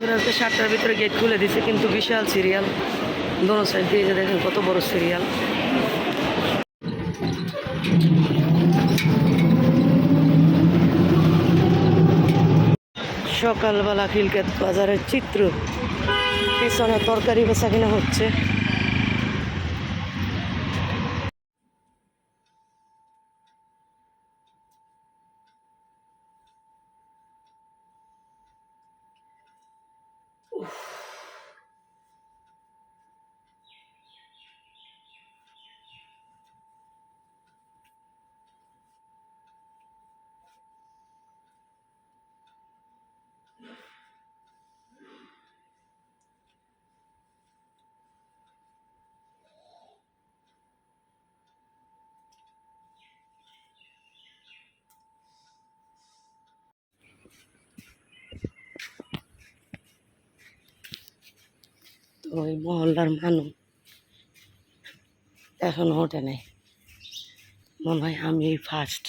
সাতটার ভিতরে গেট খুলে দিছে, কিন্তু বিশাল সিরিয়াল দোনো সাইড দিয়ে যে দেখেন কত বড় সিরিয়াল সকালবেলা খিলকেত বাজারের চিত্র। পিছনে তরকারি বেচা কিনা হচ্ছে। ওই মহল্লার মানুষ। এখনও ওঠে নাই। মনে হয় আমি ফার্স্ট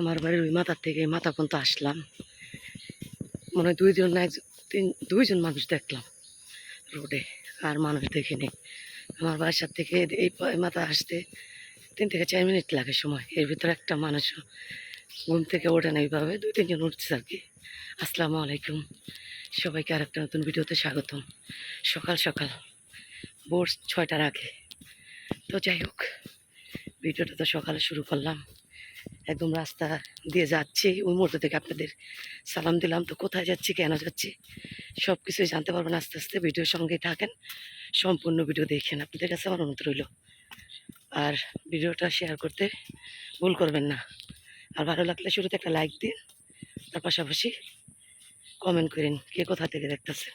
আমার বাড়ির ওই মাথার থেকে মাথা পর্যন্ত আসলাম। মনে হয় দুইজন একজন তিন দুইজন মানুষ দেখলাম রোডে, আর মানুষ দেখিনি আমার বাসার থেকে এই মাথা আসতে তিন থেকে চার মিনিট লাগে সময়। এর ভিতরে একটা মানুষ ঘুম থেকে ওঠে না এইভাবে, দুই, তিনজন উঠছে আর কি। আসসালামু আলাইকুম। সবাইকে আর একটা নতুন ভিডিওতে স্বাগতম। সকাল সকাল, ভোর ছয়টার আগে। তো যাই হোক, ভিডিওটা তো সকালে শুরু করলাম। একদম রাস্তা দিয়ে যাচ্ছি, ওই মুহূর্ত থেকে আপনাদের সালাম দিলাম। তো কোথায় যাচ্ছি, কেন যাচ্ছি সব কিছুই জানতে পারবেন আস্তে আস্তে। ভিডিওর সঙ্গে থাকেন, সম্পূর্ণ ভিডিও দেখেন। আপনাদের কাছে আমার অনুরোধ রইল, আর ভিডিওটা শেয়ার করতে ভুল করবেন না। আর ভালো লাগলে শুরুতে একটা লাইক দিন, তার পাশাপাশি কমেন্ট করেন, কে কোথা থেকে দেখতেছে।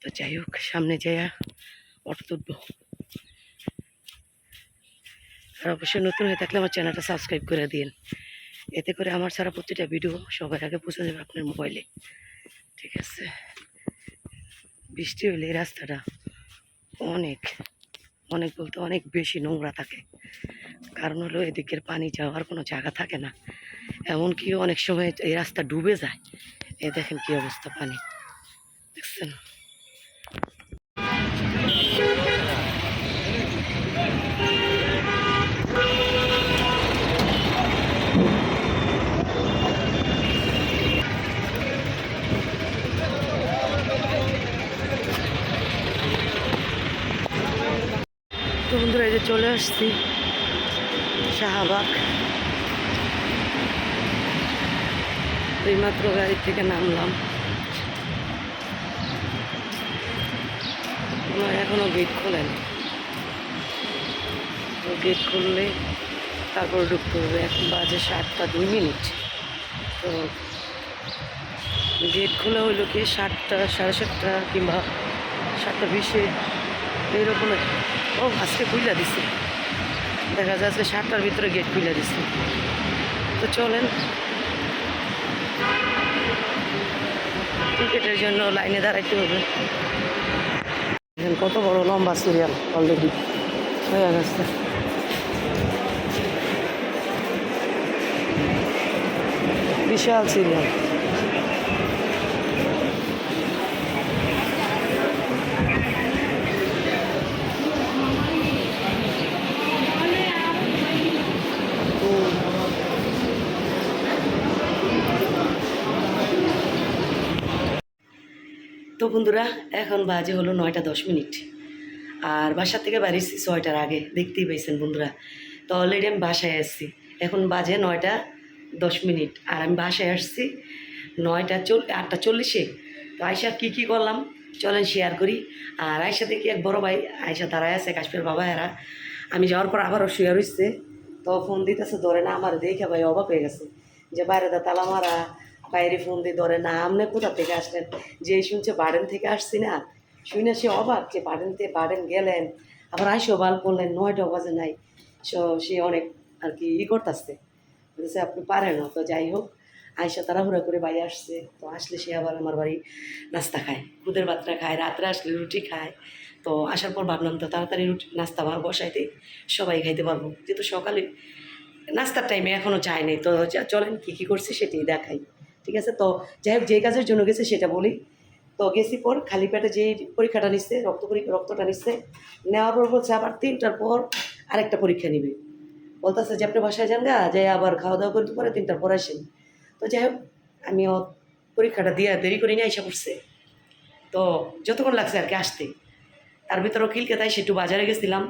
তো যাই হোক, সামনে যাইয়া অটো তুলবো। অবশ্যই নতুন হয়ে থাকলে আমার চ্যানেলটা সাবস্ক্রাইব করে দিন এতে করে আমার ছাড়া প্রতিটা ভিডিও সবার আগে পৌঁছে যাবে আপনার মোবাইলে। ঠিক আছে? বৃষ্টি হলে এই রাস্তাটা অনেক অনেক বলতে অনেক বেশি নোংরা থাকে। কারণ হলো এদিকের পানি যাওয়ার কোনো জায়গা থাকে না। এমনকি অনেক সময় এই রাস্তা ডুবে যায়। এ দেখেন কি অবস্থা পানি। দেখছেন? যে চলে আসছি, শাহবাগ। এইমাত্র গাড়ি থেকে নামলাম। আমার এখনও গেট খোলেনি গেট খুললে তারপর ঢুকতে হবে। এখন বাজে সাতটা দুই মিনিট। তো গেট খোলা হইল কি সাতটা, সাড়ে সাতটা কিংবা সাতটা বিশে এইরকম ও, আজকে খুইলা দিছে। দেখা যাচ্ছে সাতটার ভিতরে গেট খুইলা দিছে। তো চলেন। টিকিটের জন্য লাইনে দাঁড়াইতে হবে। দেখেন কত বড় লম্বা সিরিয়াল অলরেডি হয়ে গেছে। বিশাল সিরিয়াল বন্ধুরা, এখন বাজে হলো নয়টা দশ মিনিট। আর বাসা থেকে বাড়িছি ছয়টার আগে, দেখতেই পাইছেন বন্ধুরা। তো অলরেডি আমি বাসায় আসছি এখন বাজে নয়টা দশ মিনিট, আর আমি বাসায় আসছি নয়টা চল, আটটা চল্লিশে। তো আয়সা কী কী করলাম? চলেন শেয়ার করি। আর আয়সা দেখি এক বড় ভাই আয়সা দাঁড়ায় আছে কাশ্মীর বাবা এরা। আমি যাওয়ার পর আবারও শুয়ে রইছে। তো ফোন দিতেছে, ধরে না, আমার দেখে ভাই অবাক হয়ে গেছে। যে বাইরে দা তালা মারা বাইরে ফোন দিয়ে ধরে, না, আপনি কোথা থেকে আসলেন? যে শুনছে বাড়েন থেকে আসছি না। শুনে সে অবাক যে বাড়েনতে বাড়েন গেলেন। আবার আইসো বাল করলেন নয়টা বাজে নাই। সো সে অনেক আর কি ই করতেছে। বলতেছে, আপনি পারেন তো যাই হোক। আয়সা তাড়াহুড়া করে বাড়ি আসছে। তো আসলে সে আবার আমার বাড়ি নাস্তা খায় দুধের ভাতটা খায়, রাত্রে আসলে রুটি খায়। তো আসার পর ভাবলাম, তো তাড়াতাড়ি রুটি, নাস্তা আমার বসাইতে সবাই খাইতে পারব। যেহেতু সকালে নাস্তার টাইমে এখনও চায় নাই, তো চলেন কী কী করছি সেটি দেখাই। ঠিক আছে? তো যাই হোক যে কাজের জন্য গেছে সেটা বলি। তো গেছি পর খালি পেটে যে পরীক্ষাটা নিচ্ছে, রক্ত পরীক্ষা রক্তটা নিচ্ছে, নেওয়ার পর বলছে আবার তিনটার পর আরেকটা পরীক্ষা নিবে। বলতেছে যে আপনি বাসায় যান গা যে আবার খাওয়া দাওয়া করতে পরে তিনটার পর আসেন। তো যাই হোক, আমিও পরীক্ষাটা দিয়ে দেরি করে নিয়ে আইসা পড়ছে। তো যতক্ষণ লাগছে আর কি আসতে। তার ভিতরেও খিলকেতায় সে একটু বাজারে গেছিলাম,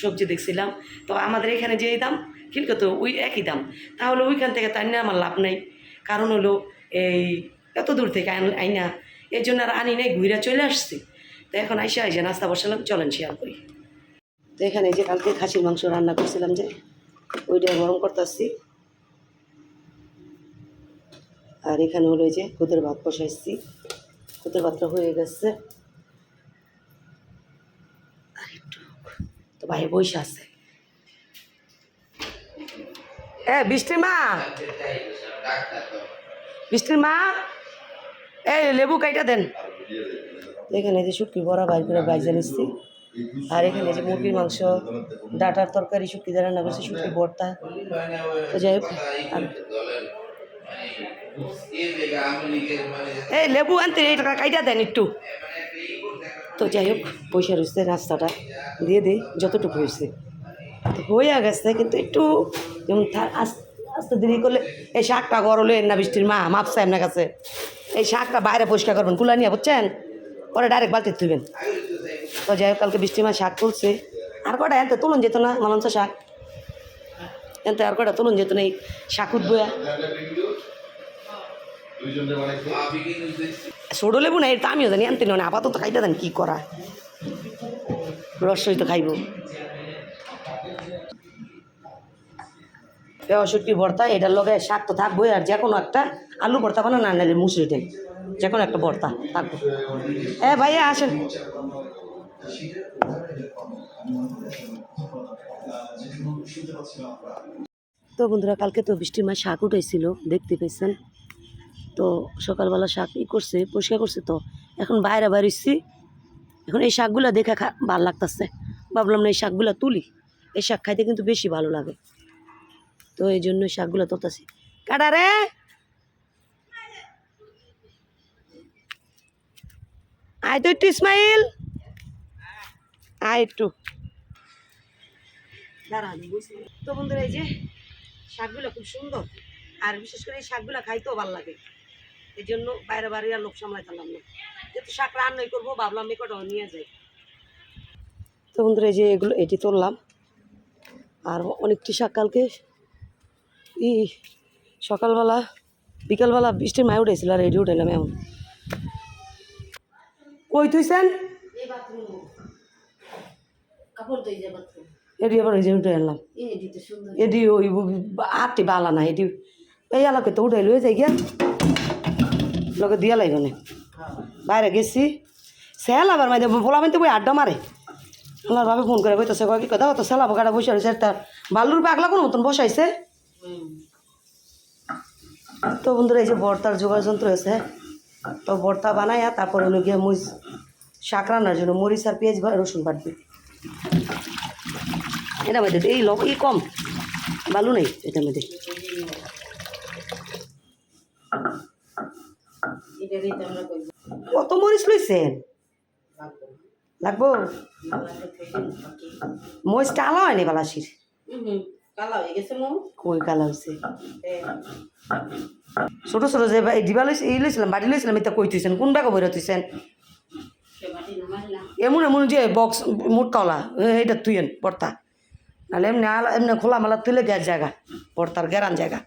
সবজি দেখছিলাম। তো আমাদের এখানে যেই দাম, খিলকে তো ওই একই দাম। তাহলে ওইখান থেকে তাই না আমার লাভ নাই। কারণ হলো এই এত দূর থেকে আইনা, এর জন্য আর আনি নাই ঘুরে চলে আসছি। তো এখন আইসা যে নাস্তা বসালাম, চলেন শেয়ার করি। তো এখানে যে কালকে খাসির মাংস রান্না করছিলাম যে, ওইটা গরম করতেছি। আর এখানে হলো যে খুদের ভাত বসাইছি। খুদের ভাতটা হয়ে গেছে। তো ভাই বসে আছে। এ বৃষ্টির মা বৃষ্টির মা, এই লেবু কাইটা দেন। এখানে যে শুটকি বড়া বাইর করে বাইজা নিচ্ছি। আর এখানে যে মুরগির মাংস, ডাটার তরকারি, শুটকি দিয়ে রান্না করছি, শুটকি, ভর্তা। তো যাই হোক এই লেবু আনতে এই টাকা কাইটা দেন একটু। তো যাই হোক, পয়সা রয়েছে রাস্তাটা দিয়ে দিই, যতটুকু হয়েছে। হয়ে গেছে, কিন্তু একটু যেমন থা- আস- আস্তে দেরি করলে এই শাকটা গরলে না বৃষ্টির মা মাপসা আপনার কাছে। এই শাকটা বাইরে পরিষ্কার করবেন, কুলা নিয়ে বুঝছেন? পরে ডাইরেক্ট বালতি তুলবেন তো যাই হোক, কালকে বৃষ্টির মা শাক তুলছে। আর কটা? এনতে তুলুন যেত না মালঞ্চ শাক। এনতে আর কটা তুলুন যেত না, এই শাক উঠবো। ছোটো লেবু না এটা আমিও জানি আনতে না, আপাতত খাইতে দেন, কী করা? রসই তো খাইব। শুটকি ভর্তা, এটার লগে শাক তো থাকবোই, আর যে কোনো একটা আলু ভর্তা বানা না নাহলে মুসুরিটাই যে কোনো একটা ভর্তা থাকব। এ ভাইয়া, আসেন। তো বন্ধুরা, কালকে তো বৃষ্টির মাস শাক উঠেছিল দেখতে পেয়েছেন তো সকালবেলা শাক ই করছে, পরিষ্কার করছে তো, এখন বাইরে বাইরেছি এখন এই শাকগুলো দেখে ভালো লাগতেছে। ভাবলাম না এই শাকগুলো তুলি, এই শাক খাইতে কিন্তু বেশি ভালো লাগে। তো এই জন্য শাকগুলো তুলতেছি। কাটা রে! আয় তো একটু ইসমাইল। আয় একটু। তো বন্ধুরা, এই যে শাকগুলো খুব সুন্দর। আর বিশেষ করে এই শাকগুলো খাইতেও ভালো লাগে। এই জন্য বাইরে বাইরে আর লোক সামলাইতাম না। যেহেতু শাক রান্নাই করব, ভাবলাম এ কটাও নিয়ে যাই। তো বন্ধুরা, এই যে এগুলো, এটি তুললাম। আর অনেকটি শাক কালকে ই সকালবেলা বিকালবেলা বৃষ্টির মায় উঠেছিল আর এটি উঠাইলাম এমন। কই তুইছেন এটি আবার ওই যে উঠে সুন্দর। এটি ওই আটটি বালা না এটি এই এলাকে তো উঠাই লয়ে যাই গিয়া। লোকে দিয়া লাগবে না। বাইরে গেছি। সেল আবার মাঝে বলা মানতে বই আড্ডা মারে। আমার ভাবে ফোন করে বইতেছে কয় কি কথা তো সেলা বকাটা বসে রয়েছে তার বালুর পাগলা কোনো মতন বসাইছে। তো বন্ধুরা, এই যে বর্তার জোগাড় যন্ত্র আছে তো বর্তা বানাইয়া তারপরে হলো গিয়ে মরিচ শাক রান্নার জন্য মরিচ আর পেঁয়াজ রসুন বাটবে। এটা মধ্যে এই লব এই কম, বালু নেই এটার মধ্যে। কত মরিচ লইছেন? লাগবো? মরিচটা আলা হয়নি বালাসির। কই কালা হয়েছে ছোটো ছোটো যে ডিবা লইছে এই লইছিলাম বাড়ি লইছিলাম এটা কই তুইছেন কোন ব্যাগে বইরা তুইছেন এমন এমন যে বক্স মোটকাওয়ালা এইটা তুইয়েন পর্তা নাহলে এমনি এমনি খোলা মালা তুলে গ্যাস জায়গা পর্তার গেরান জায়গা।